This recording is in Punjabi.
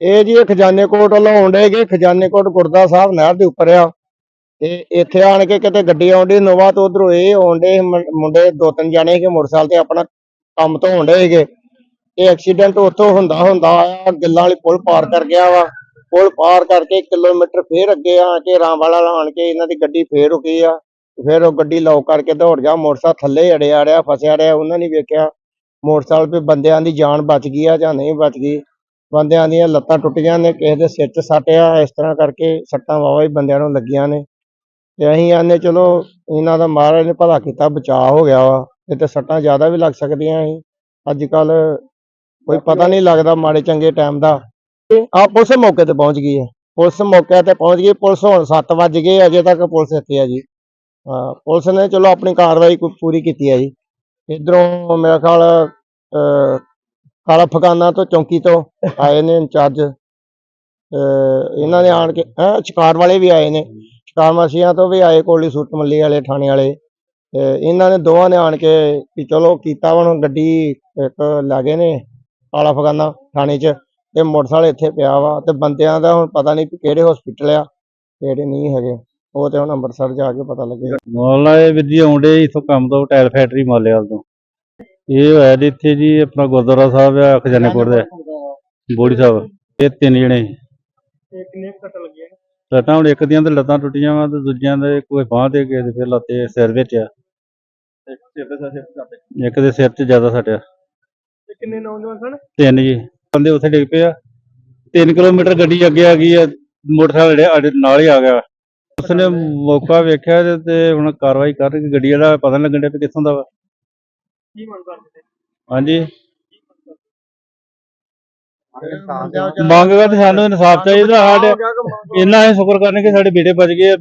ਇਹ ਜੀ ਇਹ ਖਜ਼ਾਨੇ ਕੋਟ ਵੱਲੋਂ ਆਉਂਦੇ ਗਏ ਖਜ਼ਾਨੇ ਕੋਟ ਗੁਰਦਾ ਸਾਹਿਬ ਨਹਿਰ ਦੇ ਉੱਪਰ ਆ। ਤੇ ਇੱਥੇ ਆਣ ਕੇ ਕਿਤੇ ਗੱਡੀ ਆਉਂਦੀ ਨੋਵਾ ਤੋਂ ਉਧਰੋਂ ਇਹ ਆਉਂਦੇ ਮੁੰਡੇ ਦੋ ਤਿੰਨ ਜਾਣੇ ਸੀਗੇ ਮੋਟਰਸਾਈਕਲ ਤੇ ਆਪਣਾ ਕੰਮ ਤੋਂ ਆਉਂਦੇ ਸੀਗੇ। ਇਹ ਐਕਸੀਡੈਂਟ ਉੱਥੋਂ ਹੁੰਦਾ ਹੁੰਦਾ ਆਇਆ ਗਿੱਲਾਂ ਵਾਲੀ ਪੁਲ ਪਾਰ ਕਰ ਗਿਆ ਵਾ। ਪੁਲ ਪਾਰ ਕਰਕੇ ਕਿਲੋਮੀਟਰ ਫੇਰ ਅੱਗੇ ਆ ਕੇ ਰਾਮਵਾਲਾ ਆਣ ਕੇ ਇਹਨਾਂ ਦੀ ਗੱਡੀ ਫੇਰ ਰੁਕੀ ਆ। ਫੇਰ ਉਹ ਗੱਡੀ ਲੌਕ ਕਰਕੇ ਦੌੜ ਗਿਆ, ਮੋਟਰਸਾਈਕਲ ਥੱਲੇ ਅੜਿਆ ਰਿਹਾ ਫਸਿਆ ਰਿਹਾ ਉਹਨਾਂ ਨੇ ਵੇਖਿਆ ਮੋਟਰਸਾਈਕਲ 'ਤੇ ਬੰਦਿਆਂ ਦੀ ਜਾਨ ਬਚ ਗਈ ਆ ਜਾਂ ਨਹੀਂ ਬਚ ਗਈ। ਬੰਦਿਆਂ ਦੀਆਂ ਲੱਤਾਂ ਟੁੱਟੀਆਂ ਨੇ ਕਿਸੇ ਦੇ ਸਿਰ 'ਚ ਸੱਟ ਆ ਇਸ ਤਰ੍ਹਾਂ ਕਰਕੇ ਸੱਟਾਂ ਵਾਵਾ ਹੀ ਬੰਦਿਆਂ ਨੂੰ ਲੱਗੀਆਂ ਨੇ। ਤੇ ਅਸੀਂ ਆਨੇ ਚਲੋ ਇਹਨਾਂ ਦਾ ਮਹਾਰਾਜ ਨੇ ਭਲਾ ਕੀਤਾ ਬਚਾਅ ਹੋ ਗਿਆ ਵਾ ਇਹ ਤੇ ਸੱਟਾਂ ਜ਼ਿਆਦਾ ਵੀ ਲੱਗ ਸਕਦੀਆਂ ਸੀ। ਅੱਜ ਕੱਲ ਕੋਈ ਪਤਾ ਨਹੀਂ ਲੱਗਦਾ ਮਾੜੇ ਚੰਗੇ ਟਾਈਮ ਦਾ। ਆ ਪੁਲਿਸ ਮੌਕੇ ਤੇ ਪਹੁੰਚ ਗਈ ਹੈ। ਪੁਲਿਸ ਮੌਕੇ ਤੇ ਪਹੁੰਚ ਗਈ ਪੁਲਿਸ ਹੁਣ 7 ਵੱਜ ਗਏ ਅਜੇ ਤੱਕ ਪੁਲਿਸ ਇੱਥੇ ਆ ਜੀ। ਪੁਲਿਸ ਨੇ ਚਲੋ ਆਪਣੀ ਕਾਰਵਾਈ ਪੂਰੀ ਕੀਤੀ ਹੈ ਜੀ। ਇਧਰੋਂ ਮੇਰਾ ਖਿਆਲ ਕਾਲਾ ਫਗਾਨਾ ਤੋਂ ਚੌਂਕੀ ਤੋਂ ਆਏ ਨੇ ਇੰਚਾਰਜ। ਇਹਨਾਂ ਨੇ ਆਣ ਕੇ ਹੈਂ ਸ਼ਿਕਾਰ ਵਾਲੇ ਵੀ ਆਏ ਨੇ। ਸ਼ਿਕਾਰ ਮਾਸੀਆਂ ਤੋਂ ਵੀ ਆਏ ਕੋਲੀ ਸੁੱਟ ਮੱਲੀ ਵਾਲੇ ਥਾਣੇ ਵਾਲੇ। ਤੇ ਇਹਨਾਂ ਨੇ ਦੋਵਾਂ ਨੇ ਆਣ ਕੇ ਵੀ ਚਲੋ ਕੀਤਾ ਵਾ, ਹੁਣ ਗੱਡੀ ਇੱਕ ਲੈ ਗਏ ਨੇ ਕਾਲਾ ਫਗਾਨਾ ਥਾਣੇ 'ਚ ਤੇ ਮੋਟਰਸਾਈਕਲ ਇੱਥੇ ਪਿਆ ਵਾ ਤੇ ਬੰਦਿਆਂ ਦਾ ਹੁਣ ਪਤਾ ਨਹੀਂ ਕਿਹੜੇ ਹਸਪੀਟਲ ਆ ਕਿਹੜੇ ਨਹੀਂ ਹੈਗੇ। ਉਹ ਤੇ ਹੁਣ ਅੰਮ੍ਰਿਤਸਰ ਜਾ ਕੇ ਪਤਾ ਲੱਗੇ ਮੌਲਾ ਇਹ ਵੀਰ ਜੀ ਆਉਂਦੇ ਇਥੋਂ ਕੰਮ ਤੋਂ ਟਾਇਰ ਫੈਕਟਰੀ ਮਾਲੇਵਾਲ ਤੋਂ। ਇਹ ਹੋਇਆ ਜੀ ਇੱਥੇ ਜੀ ਆਪਣਾ ਗੁਰਦੁਆਰਾ ਸਾਹਿਬ ਆ ਖਜ਼ਾਨੇਪੁਰ ਦੇ। ਬੋੜੀ ਸਾਹਿਬ। ਇਹ ਤਿੰਨ ਜਣੇ ਕਿੰਨੇ ਕੱਟ ਲੱਗੇ ਲੱਤਾਂ ਹੁਣ ਇੱਕ ਦੀਆਂ ਤੇ ਲੱਤਾਂ ਟੁੱਟੀਆਂ ਵਾ ਤੇ ਦੂਜਿਆਂ ਦੇ ਕੋਈ ਬਾਂਹ ਤੇ ਕਿਸੇ ਦੇ ਫਿਰ ਲੱਤੇ ਸਿਰ ਵਿੱਚ ਆ। ਇੱਕ ਦੇ ਸਿਰ 'ਚ ਜ਼ਿਆਦਾ ਸੱਟਿਆ ਤੇ ਕਿੰਨੇ ਨੌਜਵਾਨ ਸਨ? ਤਿੰਨ ਜੀ। ਬੰਦੇ ਉੱਥੇ ਡਿੱਗ ਪਏ ਆ। 3 ਕਿਲੋਮੀਟਰ ਗੱਡੀ ਅੱਗੇ ਆ ਗਈ ਆ ਮੋਟਰਸਾਈਕਲ ਜਿਹੜੇ ਸਾਡੇ ਨਾਲ ਹੀ ਆ ਗਿਆ। ਉਸਨੇ ਮੌਕਾ ਵੇਖਿਆ ਤੇ- ਤੇ ਹੁਣ ਕਾਰਵਾਈ ਕਰ ਰਹੀ ਗੱਡੀ ਦਾ ਪਤਾ ਨਹੀਂ ਲੱਗਣ ਡਿਆ ਵੀ ਕਿੱਥੋਂ ਦਾ ਵਾ। ਕੀ ਮੰਗ ਕਰਦੇ ਹਾਂਜੀ। ਮੰਗ ਕਰਦੇ ਸਾਨੂੰ ਇਨਸਾਫ ਚਾਹੀਦਾ ਸਾਡੇ ਇੰਨਾ ਅਸੀਂ ਸ਼ੁਕਰ ਕਰਨੇ ਕਿ ਸਾਡੇ ਬੇਟੇ ਬਚ ਗਏ। ਆ।